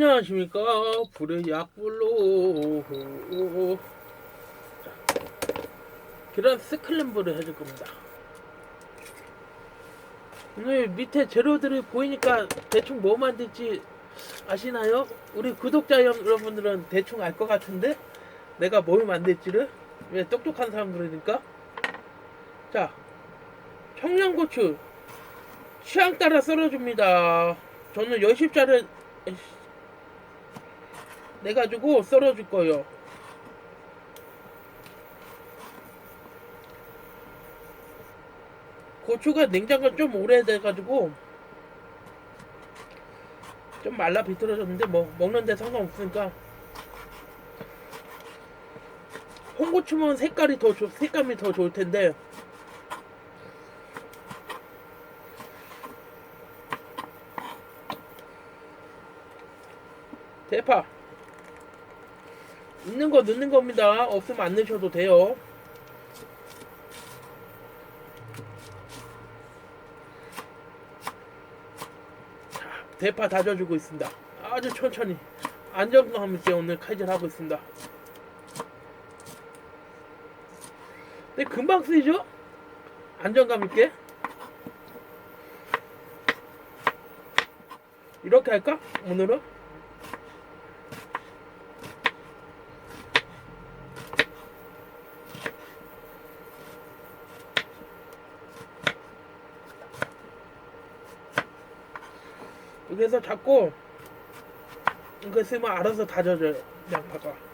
안녕하십니까? 불의 약불로. 자, 계란 스클램블을 해줄 겁니다. 오늘 밑에 재료들이 보이니까 대충 뭐 만들지 아시나요? 우리 구독자 여러분들은 대충 알 것 같은데? 내가 뭘 만들지를? 왜 똑똑한 사람들이니까? 자 청양고추 취향 따라 썰어줍니다. 저는 열십자를 내 가지고 썰어줄 거예요. 고추가 냉장고 좀 오래돼가지고 좀 말라 비틀어졌는데 뭐 먹는데 상관없으니까. 홍고추면 색깔이 더 좋, 색감이 더 좋을 텐데. 대파 있는 거 넣는 겁니다 없으면 안 넣으셔도 돼요 자, 대파 다져주고 있습니다 아주 천천히 안정감 있게 오늘 칼질 하고 있습니다 근데 금방 쓰이죠? 안정감 있게 이렇게 할까? 오늘은? 여기서 자꾸 이거 쓰면 알아서 다져져요 양파가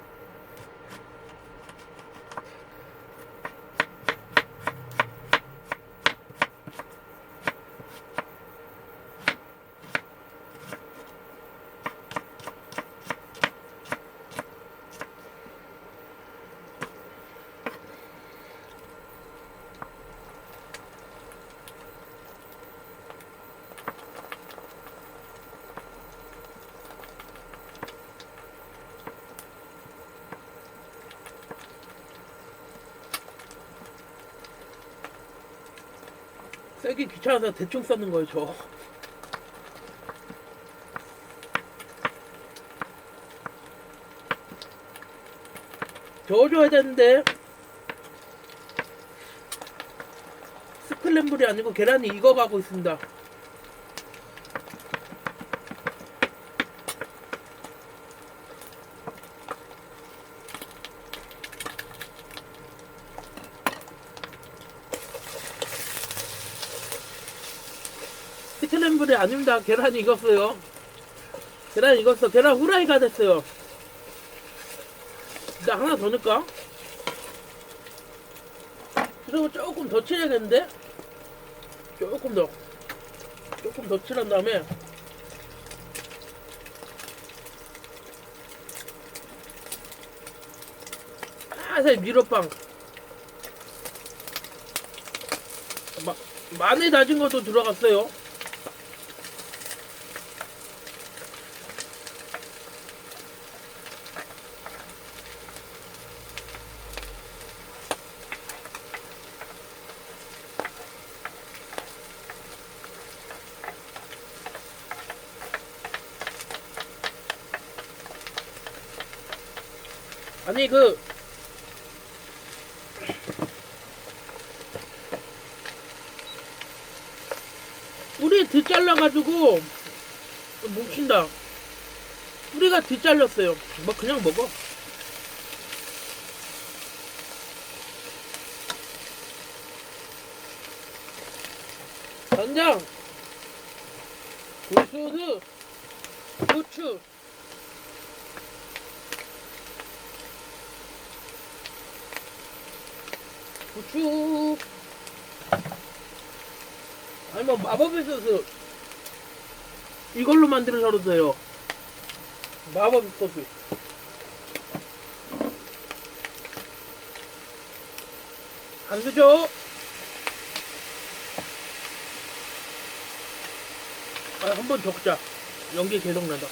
쓰기 귀찮아서 대충 썼는 거예요 저. 저어줘야 되는데 스클램블이 아니고 계란이 익어가고 있습니다 스클램블이 아닙니다. 계란이 익었어요. 계란 익었어. 계란 후라이가 됐어요. 나 하나 더 넣을까? 그리고 조금 더 칠해야겠는데? 조금 더. 조금 더 칠한 다음에. 살살 미로빵. 마, 마늘 다진 것도 들어갔어요 아니 그 뿌리 뒤잘라가지고 뭉친다. 뿌리가 뒤잘렸어요. 뭐 그냥 먹어. 간장 고수드 고추 고추. 아니 뭐 마법의 소스. 이걸로 만들어줘도 돼요. 마법의 소스. 안 쓰죠? 아, 한번 적자. 연기 계속 나다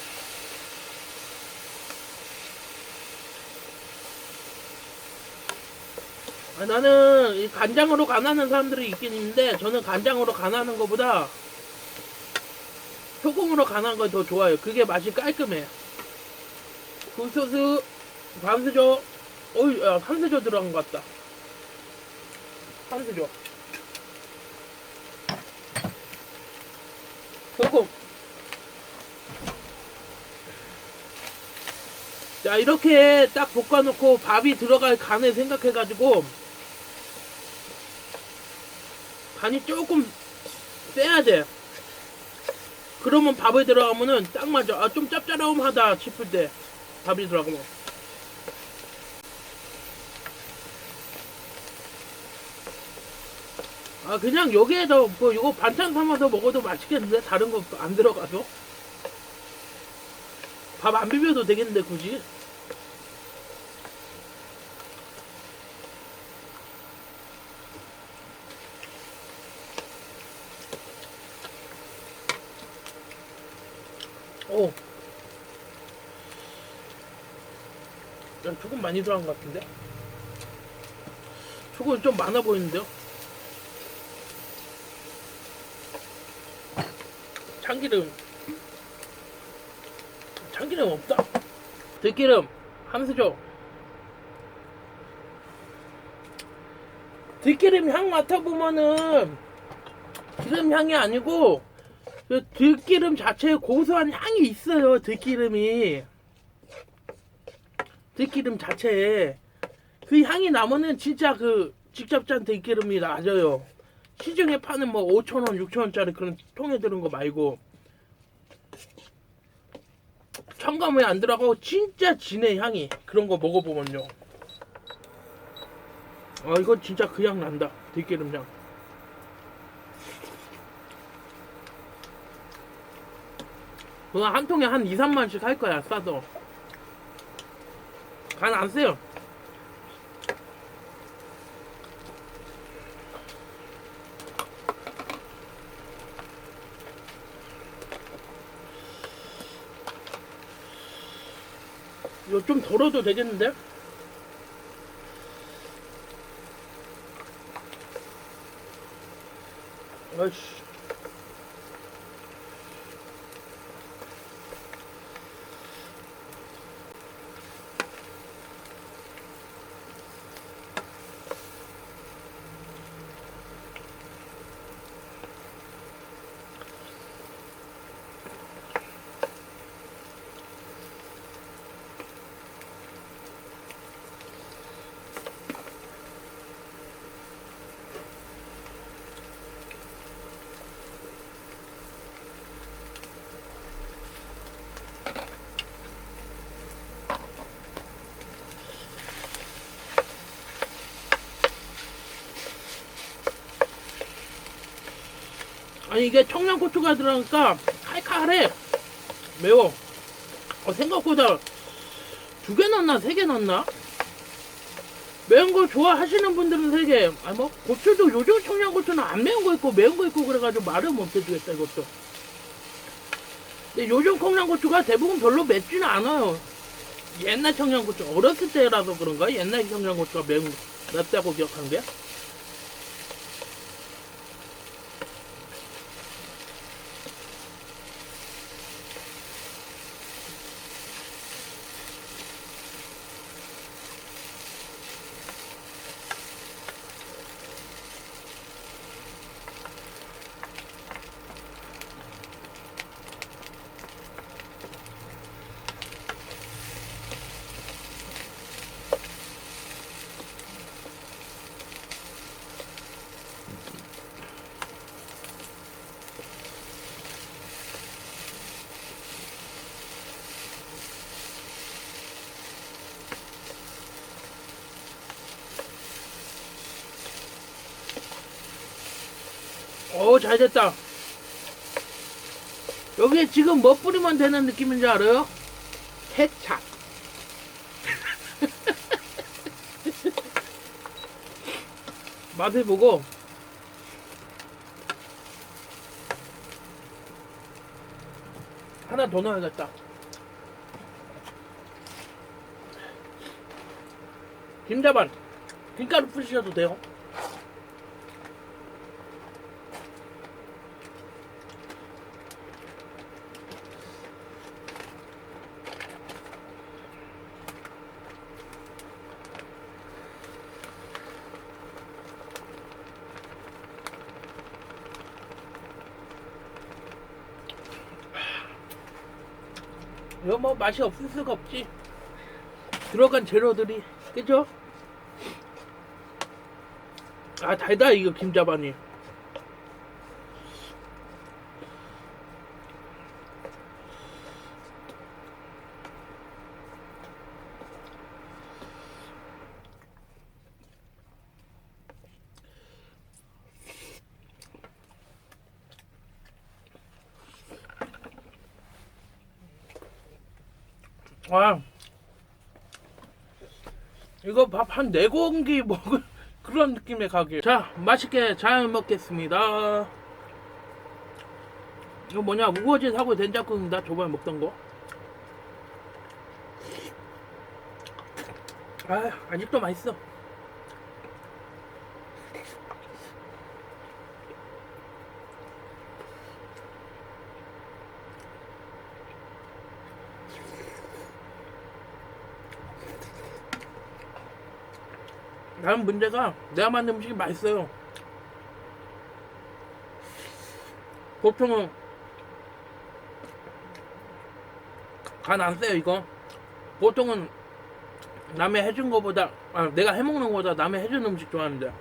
아, 나는 이 간장으로 간하는 사람들이 있긴 있는데 저는 간장으로 간하는 것보다 소금으로 간한 건더 좋아요. 그게 맛이 깔끔해. 굴소스, 반스조, 어이, 야, 산스조 들어간 것 같다. 산스조. 소금. 자, 이렇게 딱 볶아놓고 밥이 들어갈 간을 생각해가지고, 간이 조금 세야 돼. 그러면 밥에 들어가면은 딱 맞아. 아, 좀 짭짤하다 싶을 때 밥이 들어가면. 아, 그냥 여기에서 뭐 이거 반찬 삼아서 먹어도 맛있겠는데? 다른 거 안 들어가서? 밥 안 비벼도 되겠는데, 굳이? 오. 야, 조금 많이 들어간 것 같은데? 조금 좀 많아 보이는데요? 참기름. 참기름 없다. 들기름 한 수저. 들기름 향 맡아보면은 기름 향이 아니고 그 들기름 자체에 고소한 향이 있어요. 들기름이 들기름 자체에 그 향이 나면은 진짜 그 직접 짠 들기름이 나져요. 시중에 파는 뭐 5천 원, 6천 원짜리 그런 통에 들은 거 말고 첨가물이 안 들어가고 진짜 진해 향이 그런 거 먹어보면요. 아 이건 진짜 그 향 난다. 들기름 향. 그거 한 통에 한 2, 3만원씩 할 거야, 싸도. 간 안 세요. 이거 좀 덜어도 되겠는데? 아이씨. 아니 이게 청양고추가 들어가니까 칼칼해. 매워. 어, 생각보다 두 개 넣나 세 개 넣나? 매운 거 좋아하시는 분들은 세 개. 아니 뭐 고추도 요즘 청양고추는 안 매운 거 있고 매운 거 있고 그래가지고 말을 못 해주겠다 이것도. 근데 요즘 청양고추가 대부분 별로 맵지는 않아요. 옛날 청양고추 어렸을 때라서 그런가? 옛날 청양고추가 매운 맵다고 기억한 게 오, 잘 됐다. 여기에 지금 뭐 뿌리면 되는 느낌인지 알아요? 케찹. 맛을 보고 하나 더 넣어야겠다. 김자반, 김가루 뿌리셔도 돼요. 이거 뭐 맛이 없을 수가 없지. 들어간 재료들이 그죠? 아 달다 이거 김자반이. 아 이거 밥 한 네 공기 먹을 그런 느낌의 가게. 자 맛있게 잘 먹겠습니다. 이거 뭐냐 우거지 사고 된장국입니다. 저번에 먹던 거. 아 아직도 맛있어. 나는 문제가 내가 만든 음식이 맛있어요. 보통은 간안 써요 이거. 보통은 남의 해준 거보다 아, 내가 해먹는 거보다 남의 해준 음식 좋아하는데.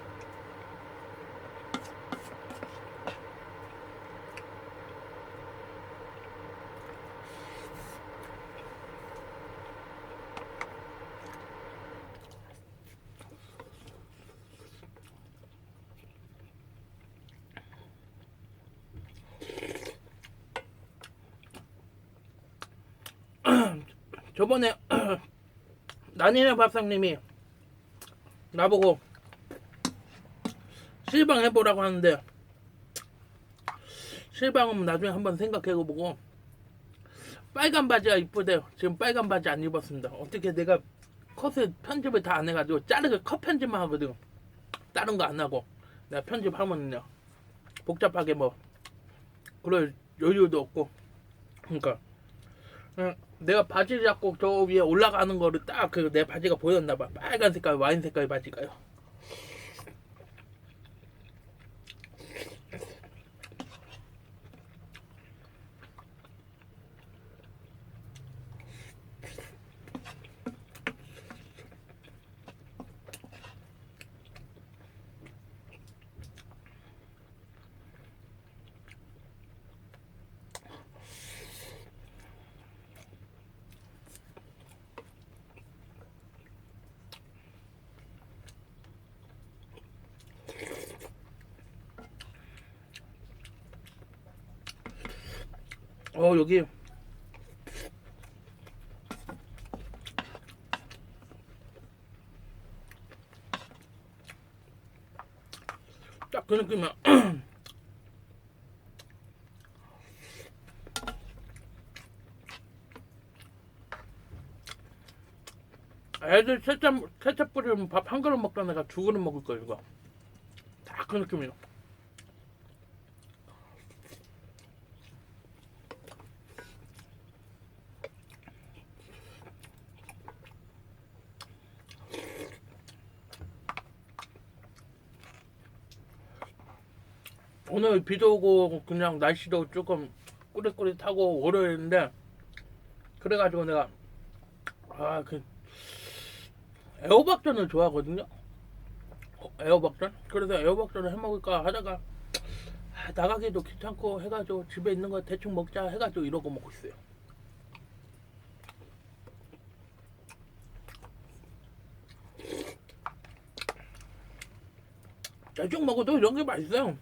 저번에 난이네 밥상님이 나보고 실방 해보라고 하는데 실방은 나중에 한번 생각해보고 빨간 바지가 이쁘대요. 지금 빨간 바지 안 입었습니다. 어떻게 내가 컷을 편집을 다 안 해가지고 자르게 컷 편집만 하거든 다른 거 안 하고 내가 편집하면요 복잡하게 뭐 그럴 여유도 없고. 그러니까 그냥 내가 바지를 잡고 저 위에 올라가는 거를 딱 그 내 바지가 보였나 봐. 빨간 색깔 와인 색깔 바지가요. 어 여기. 딱 그 느낌이야. 애들 케찹, 케찹 뿌리면 밥 한 그릇 먹다 내가 두 그릇 먹을 거야 이거. 딱 그 느낌이야 오늘 비도 오고 그냥 날씨도 조금 꾸릿꾸릿하고 월요일인데 그래가지고 내가 아 그 애호박전을 좋아하거든요. 어, 애호박전? 그래서 애호박전을 해 먹을까 하다가 아, 나가기도 귀찮고 해가지고 집에 있는 거 대충 먹자 해가지고 이러고 먹고 있어요. 대충 먹어도 이런 게 맛있어요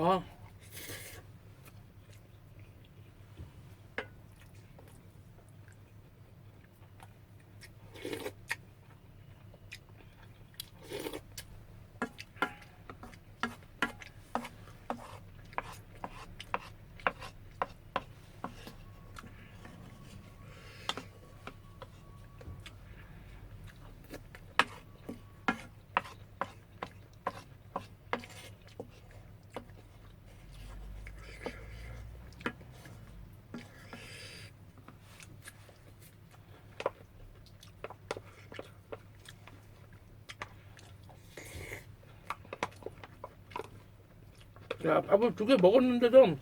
아. 야, 밥을 두 개 먹었는데도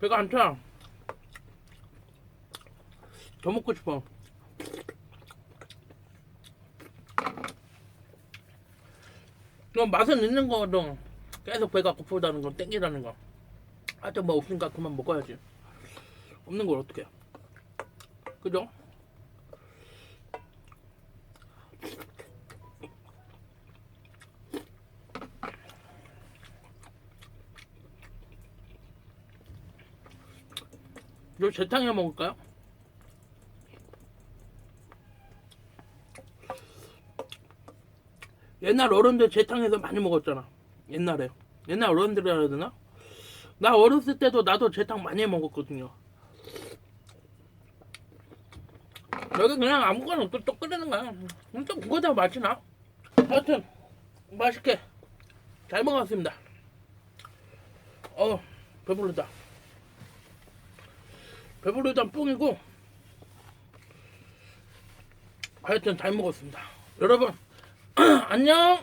배가 안 차. 더 먹고 싶어. 그럼 맛은 있는 거거든. 계속 배가 고프다는 건 땡기다는 거. 하여튼 뭐 없으니까 그만 먹어야지. 없는 걸 어떻게? 그죠? 요 재탕에 먹을까요? 옛날 어른들 재탕에서 많이 먹었잖아. 옛날에. 옛날 어른들이라 해야 되나? 나 어렸을 때도 나도 재탕 많이 해 먹었거든요. 여기 그냥 아무거나 또, 또 끓이는 거야. 또 그거 다 맛이나? 하여튼, 맛있게 잘 먹었습니다. 어, 배부르다. 배부르단 뿡이고 하여튼 잘 먹었습니다. 여러분 안녕